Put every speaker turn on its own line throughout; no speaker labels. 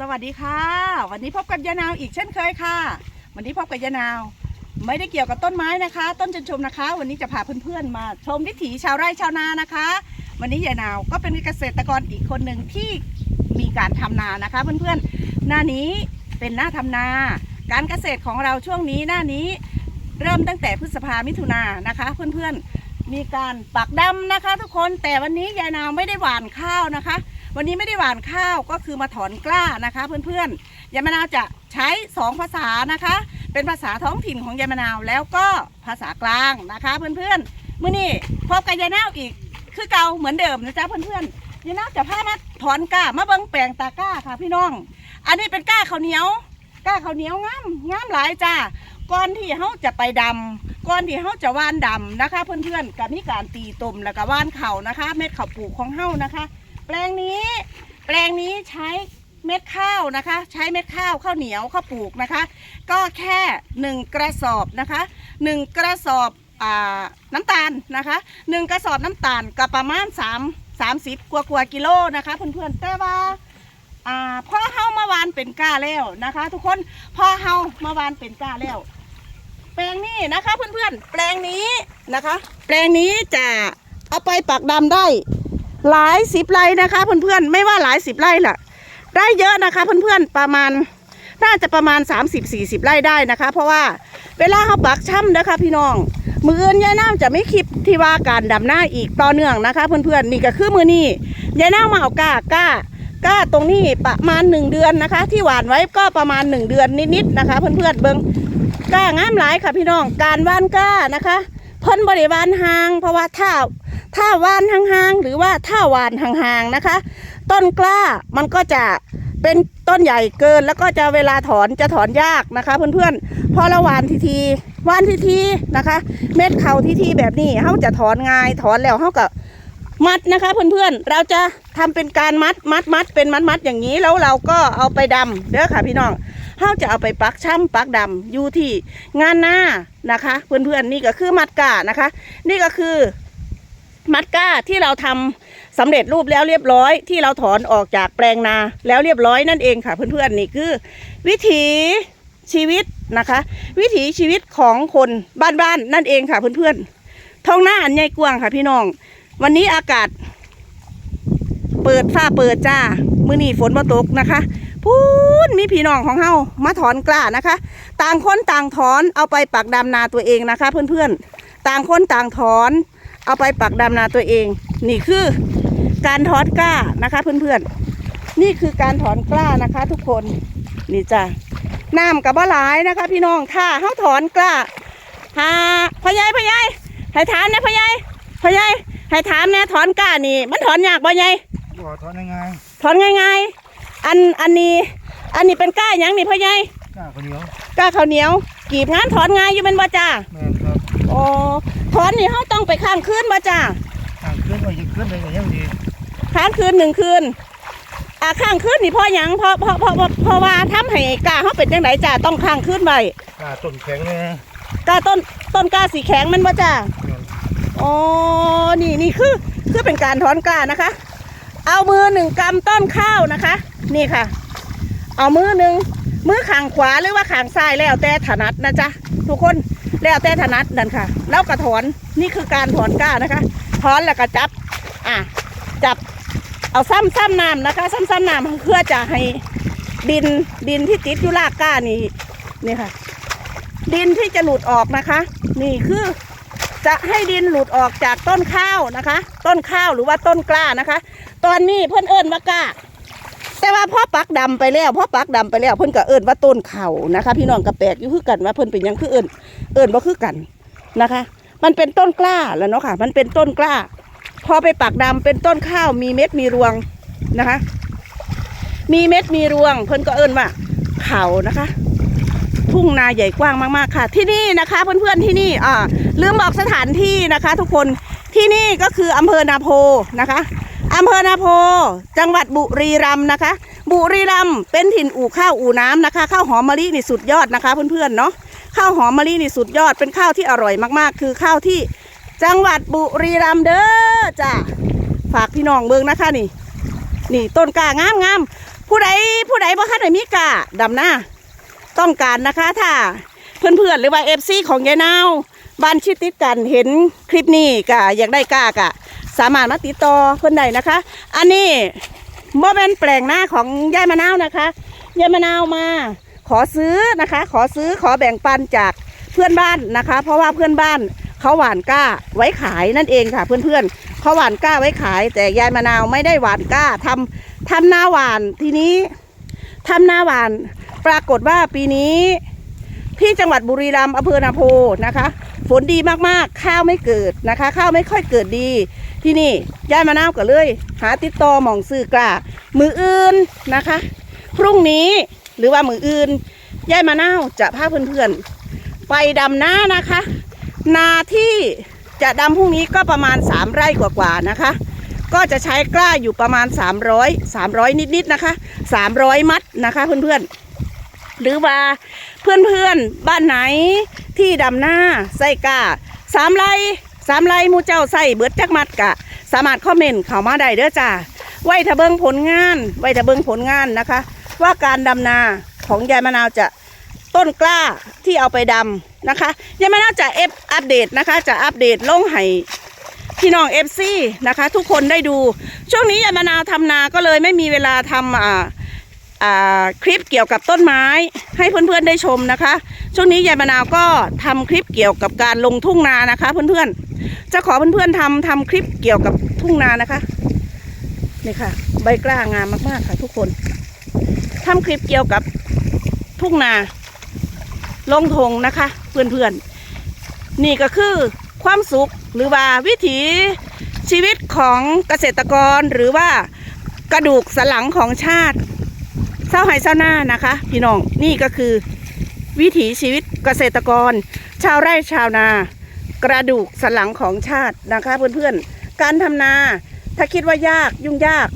สวัสดีค่ะ วันนี้พบกับยานาวอีกเช่นเคยค่ะ วันนี้พบกับยานาว ไม่ได้เกี่ยวกับต้นไม้นะคะ ต้นจันชมนะคะ วันนี้จะพาเพื่อนๆมาชมวิถีชาวไร่ชาวนานะคะ วันนี้ยานาวก็เป็นเกษตรกรอีกคนหนึ่งที่มีการทำนานะคะเพื่อนๆหน้านี้เป็นหน้าทำนา การเกษตรของเราช่วงนี้หน้านี้เริ่มตั้งแต่พฤษภามิถุนายนนะคะ เพื่อนๆมีการปักดำนะคะ ทุกคนแต่วันนี้ยายนาวไม่ได้หว่านข้าวนะคะ วันนี้ไม่ได้หว่านข้าวก็คือมาถอนกล้านะคะ เพื่อนๆยายมะนาวจะใช้สองภาษานะคะ เป็นภาษาท้องถิ่นของยายมะนาวแล้วก็ภาษากลางนะคะ เพื่อนๆมื่อนี้พบกับยายนาวอีกคือเก่าเหมือนเดิมนะจ๊ะเพื่อนๆยายนาวจะพามาถอนกล้ามาเบิ้งแปลงตากล้าค่ะพี่น้อง อันนี้เป็นกล้าข้าวเหนียวกล้าข้าวเหนียวงามงามหลายจ้าก่อนที่เขาจะไปดำก่อนที่เขาจะว่านดำนะคะ เพื่อนๆกับมีการตีตุ่มแล้วก็ว่านเข่านะคะ เม็ดข้าปลูกของเฮานะคะ แปลงนี้ แปลงนี้ใช้เม็ดข้าวนะคะ ใช้เม็ดข้าวข้าวเหนียวข้าวปลูกนะคะ ก็แค่หนึ่งกระสอบนะคะหนึ่งกระสอบอน้ำตาลนะคะหนึ่งกระสอบน้ำตาลก็ประมาณสามสามสิบกว่ากว่ากิโลนะคะเพื่อนๆแต่ว่าอ่าพ่อเฮามาวานเป็นก้าแล้วนะคะ ทุกคนพ่อเฮามาวานเป็นก้าแล้ว แปลงนี้นะคะเพื่อนๆแปลงนี้นะคะ แปลงนี้จะเอาไปปักดำได้ หลายสิบไร่นะคะ เพื่อนๆไม่ว่าหลายสิบไร่ล่ะ ได้เยอะนะคะ เพื่อนๆประมาณน่าจะประมาณ 30-40 ไร่ได้นะคะ เพราะว่าเวลาเขาปักช่ำนะคะ พี่น้อง มืออื่นยายน้ำจะไม่คลิปที่ว่าการดำหน้าอีกต่อเนื่องนะคะ เพื่อนๆนี่ก็คือมือนี้ยายน้ำมาเอาก้าก้าก้าตรงนี้ประมาณ 1 เดือนนะคะ ที่หวานไว้ก็ประมาณ 1 เดือนนิดๆนะคะ เพื่อนๆเบิ้งก้างามหลายค่ะพี่น้องการว่านก้านะคะ เพิ่นบริวารหางเพราะว่าถ้า ถ้าวานห่างๆหรือว่าถ้าวานห่างๆนะคะ ต้นกล้ามันก็จะเป็นต้นใหญ่เกินแล้วก็จะเวลาถอนจะถอนยากนะคะ เพื่อนๆพอเราหวานทีทีวานทีทีนะคะ เม็ดเขาทีทีแบบนี้เขาจะถอนง่ายถอนแล้วเขากับมัดนะคะเพื่อนๆ เราจะทำเป็นการมัดมัดมัดเป็นมัดมัดอย่างนี้แล้วเราก็เอาไปดำเด้อค่ะพี่น้องเขาจะเอาไปปักช่ำปักดำอยู่ที่งานหน้านะคะ เพื่อนๆนี่ก็คือมัดกานะคะ นี่ก็คือ มัดก้าที่เราทำสำเร็จรูปแล้วเรียบร้อย ที่เราถอนออกจากแปลงนาแล้วเรียบร้อยนั่นเองค่ะ เพื่อนๆนี่คือ วิถีชีวิตนะคะ วิถีชีวิตของคนบ้านๆนั่นเองค่ะเพื่อนๆท้องหน้าอันใหญ่กว้างค่ะพี่น้อง วันนี้อากาศ เปิดฟ้าเปิดจ้ามือนี่ฝนมาตกนะคะพูนมีพี่น้องของเฮามาถอนกล้านะคะ ต่างคนต่างถอนเอาไปปักดำนาตัวเองนะคะ เพื่อนๆ ต่างคนต่างถอน เอาไปปักดำนาตัวเอง นี่คือการถอนกล้านะคะเพื่อนๆ นี่คือการถอนกล้านะคะ ทุกคน นี่จ้ะน้ำกับบ่หลายนะคะ พี่น้องถ้าเขาถอนกล้าหาพ่อใหญ่พ่อใหญ่ให้ถามเนี่ยพ่อใหญ่พ่อใหญ่ให้ถามเนี่ยถอนกล้านี่ มันถอนยากบ่ใหญ่
บ่ถอนยังไง
ถอนง่ายๆ อันอันนี้ อันนี้เป็นกล้าหยังนี่พ่อใหญ่
กล้าคนเดียว
กล้าข้าวเหนียวกีบงานถอนง่ายอยู่เป็นบ่จ้า
แม่นครับ
อ๋อถอนนี่เขาต้องไปข้างคืนบ่จ้า
ทางขึ้นไปยังขึ้นได้ก็ยังดี
ค้างคืนหนึ่งคืนอ่าข้างคืนนี่พ่อหยังเพราะเพราะเพราะเพราะเพราะว่าทำให้กาเขาเป็นจังไดจ้าต้องข้างคืนไว้
กล้าต้นแข็งเลยนะ
กาต้นต้นกาสีแข็งแมันว่าจ้า
แม่น
อ๋อนี่นี่คือคือเป็นการถอนกานะคะ เอามือหนึ่งกำต้นข้าวนะคะ นี่ค่ะ เอามือหนึ่งมือข้างขวาหรือว่าข้างซ้ายแล้วแต่ถนัดนะจ๊ะทุกคนแล้วแต่ถนัดนั่นค่ะ แล้วก็ถอนนี่คือการถอนก้านะคะถอนแล้วก็จับอะจับเอาซ้ำซ้ำน้ำนะคะ ซ้ำซ้ำน้ำเพื่อจะให้ดินดินที่ติดอยู่รากก้านี่นี่ค่ะ ดินที่จะหลุดออกนะคะ นี่คือจะให้ดินหลุดออกจากต้นข้าวนะคะ ต้นข้าวหรือว่าต้นกล้านะคะ ตอนนี้เพื่อนเอิญว่าก้า แต่ว่าพ่อปักดำไปแล้วพ่อปักดำไปแล้วเพิ่นก็เอิญว่าต้นเข่านะคะ พี่น้องก็แปลกอยู่คือกันว่าเพิ่นเป็นยังคือเอิญเอิญว่าคือกันนะคะ มันเป็นต้นกล้าแล้วเนาะค่ะ มันเป็นต้นกล้า พอไปปักดำเป็นต้นข้าวมีเม็ดมีรวงนะคะ มีเม็ดมีรวง เพิ่นก็เอิญว่าเข่านะคะ ทุ่งนาใหญ่กว้างมากๆค่ะ ที่นี่นะคะเพื่อนๆที่นี่อ่าลืมบอกสถานที่นะคะ ทุกคนที่นี่ก็คืออำเภอนาโพนะคะ อำเภอนาโพ จังหวัดบุรีรัมย์นะคะ บุรีรัมย์เป็นถิ่นอู่ข้าวอู่น้ำนะคะ ข้าวหอมมะลินี่สุดยอดนะคะ เพื่อนๆเนาะ ข้าวหอมมะลินี่สุดยอด เป็นข้าวที่อร่อยมากๆ คือข้าวที่จังหวัดบุรีรัมย์เด้อจ้ะ ฝากพี่น้องเบิงนะคะนี่ นี่ต้นกางามงามๆผู้ใดผู้ใดบ่คะไหนมีกะดำหน้า ต้องการนะคะถ้าเพื่อนๆหรือว่าเอฟซีของยายนาวบ้านชิดติดกันเห็นคลิปนี้กะอยากได้กากะ สามารถมาติดต่อเพื่อนได้นะคะ อันนี้บ่เป็นแปลงหน้าของยายมะนาวนะคะยายมะนาวมา ขอซื้อนะคะ ขอซื้อขอแบ่งปันจากเพื่อนบ้านนะคะ เพราะว่าเพื่อนบ้านเขาหวานกล้าไว้ขายนั่นเองค่ะ เพื่อนๆเขาหวานกล้าไว้ขาย แต่ยายมะนาวไม่ได้หวานกล้าทำทำหน้าหวานทีนี้ทำหน้าหวานปรากฏว่าปีนี้ที่จังหวัดบุรีรัมย์อำเภอนาโพนะคะ ฝนดีมากๆ ข้าวไม่เกิดนะคะ ข้าวไม่ค่อยเกิดดี ที่นี่ยายมะนาวก็เลย หาติดต่อหมองซื้อกล้ามืออื่นนะคะ พรุ่งนี้หรือว่ามืออื่นยายมะนาวจะพาเพื่อนๆ ไปดำนานะคะ นาที่จะดำพรุ่งนี้ก็ประมาณ 3 ไร่กว่าๆนะคะ ก็จะใช้กล้าอยู่ประมาณ 300 300 นิดๆนะคะ 300 มัดนะคะเพื่อนๆหรือว่าเพื่อนๆบ้านไหน ที่ดำหน้าใส่กาสามไร่สามไร่มูเจ้าใส่เบิดจักมัดกะ สามารถคอมเมนต์เข้ามาได้เด้อจ้าไว้ถ้าเบิ่งผลงานไว้ถ้าเบิ่งผลงานนะคะ ว่าการดำนาของยายมะนาวจะต้นกล้าที่เอาไปดำนะคะยายมะนาวจะเอฟอัปเดตนะคะ จะอัปเดตลงให้พี่น้องเอฟซีนะคะ ทุกคนได้ดู ช่วงนี้ยายมะนาวทำนาก็เลยไม่มีเวลาทำอ่า คลิปเกี่ยวกับต้นไม้ให้เพื่อนๆได้ชมนะคะ ช่วงนี้ยายมะนาวก็ทำคลิปเกี่ยวกับการลงทุ่งนานะคะ เพื่อนๆจะขอเพื่อนๆทำทำคลิปเกี่ยวกับทุ่งนานะคะนี่ค่ะ ใบกล้างามมากๆค่ะ ทุกคนทำคลิปเกี่ยวกับทุ่งนา ลงทงนะคะ เพื่อนๆนี่ก็คือความสุขหรือว่าวิถีชีวิตของเกษตรกรหรือว่ากระดูกสันหลังของชาติ เศร้าไห้เศร้าหน้านะคะ พี่น้องนี่ก็คือ วิถีชีวิตเกษตรกร ชาวไร่ชาวนา กระดูกสันหลังของชาตินะคะ เพื่อนๆ การทำนา ถ้าคิดว่ายากยุ่งยาก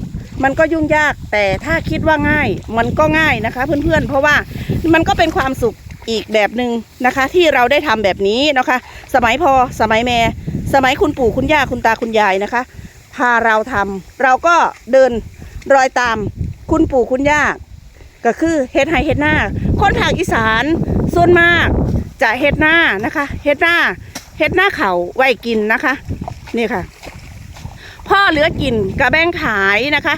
มันก็ยุ่งยากแต่ถ้าคิดว่าง่าย มันก็ง่ายนะคะ เพื่อนๆ เพราะว่ามันก็เป็นความสุขอีกแบบหนึ่งนะคะ ที่เราได้ทำแบบนี้นะคะ สมัยพอสมัยแม่ สมัยคุณปู่คุณย่าคุณตาคุณยายนะคะ พาเราทำเราก็เดินรอยตามคุณปู่คุณย่า ก็คือเฮ็ดไห้เฮ็ดหน้าคนภาคอีสานส่วนมากจะเฮ็ดหน้านะคะเฮ็ดหน้าเฮ็ดหน้าเขาไว้กินนะคะนี่ค่ะ พ่อเหลือกินกะแบ่งขายนะคะ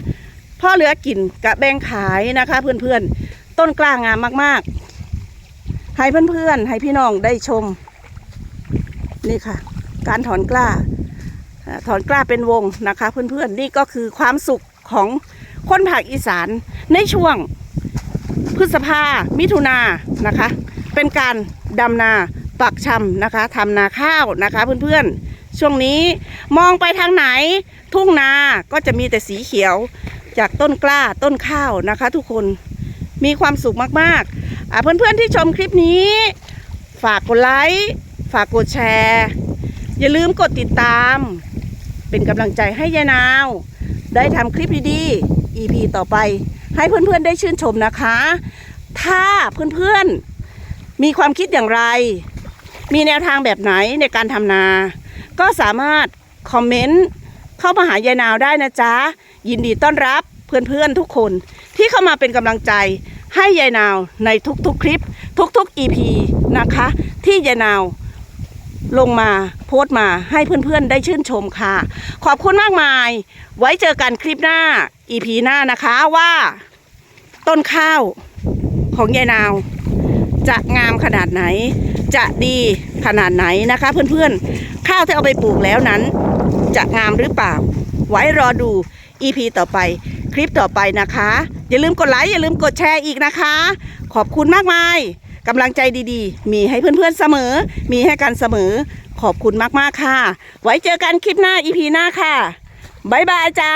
พ่อเหลือกินกะแบ่งขายนะคะ เพื่อนๆต้นกล้างามมากๆ ให้เพื่อนๆให้พี่น้องได้ชม นี่ค่ะ การถอนกล้าอ่าถอนกล้าเป็นวงนะคะ เพื่อนๆนี่ก็คือความสุขของคนภาคอีสานในช่วง พฤษภา มิถุนานะคะ เป็นการดำนาปักชำนะคะทำนาข้าวนะคะเพื่อนๆ ช่วงนี้มองไปทางไหน ทุ่งนาก็จะมีแต่สีเขียวจากต้นกล้าต้นข้าวนะคะ ทุกคนมีความสุขมากๆอ่าเพื่อนๆที่ชมคลิปนี้ ฝากกดไลค์ฝากกดแชร์ อย่าลืมกดติดตาม เป็นกำลังใจให้ยายนาว ได้ทำคลิปดีๆ EP ต่อไป ให้เพื่อนๆได้ชื่นชมนะคะ ถ้าเพื่อนๆมีความคิดอย่างไร มีแนวทางแบบไหนในการทำนา ก็สามารถคอมเมนต์เข้ามาหายายนาวได้นะจ๊ะ ยินดีต้อนรับเพื่อนๆทุกคนที่เข้ามาเป็นกำลังใจให้ยายนาวในทุกๆคลิป ทุกๆ EP นะคะ ที่ยายนาวลงมาโพสต์มาให้เพื่อนๆได้ชื่นชมค่ะ ขอบคุณมากมาย ไว้เจอกันคลิปหน้า EP หน้านะคะว่า ต้นข้าวของยายนาว จะงามขนาดไหน จะดีขนาดไหนนะคะ เพื่อนๆ ข้าวที่เอาไปปลูกแล้วนั้น จะงามหรือเปล่า ไว้รอดู EP ต่อไป คลิปต่อไปนะคะ อย่าลืมกดไลค์อย่าลืมกดแชร์อีกนะคะ ขอบคุณมากมายกำลังใจดีๆ มีให้เพื่อนๆเสมอ มีให้กันเสมอ ขอบคุณมากๆค่ะ ไว้เจอกันคลิปหน้า EP หน้าค่ะ บ๊ายบายจ้า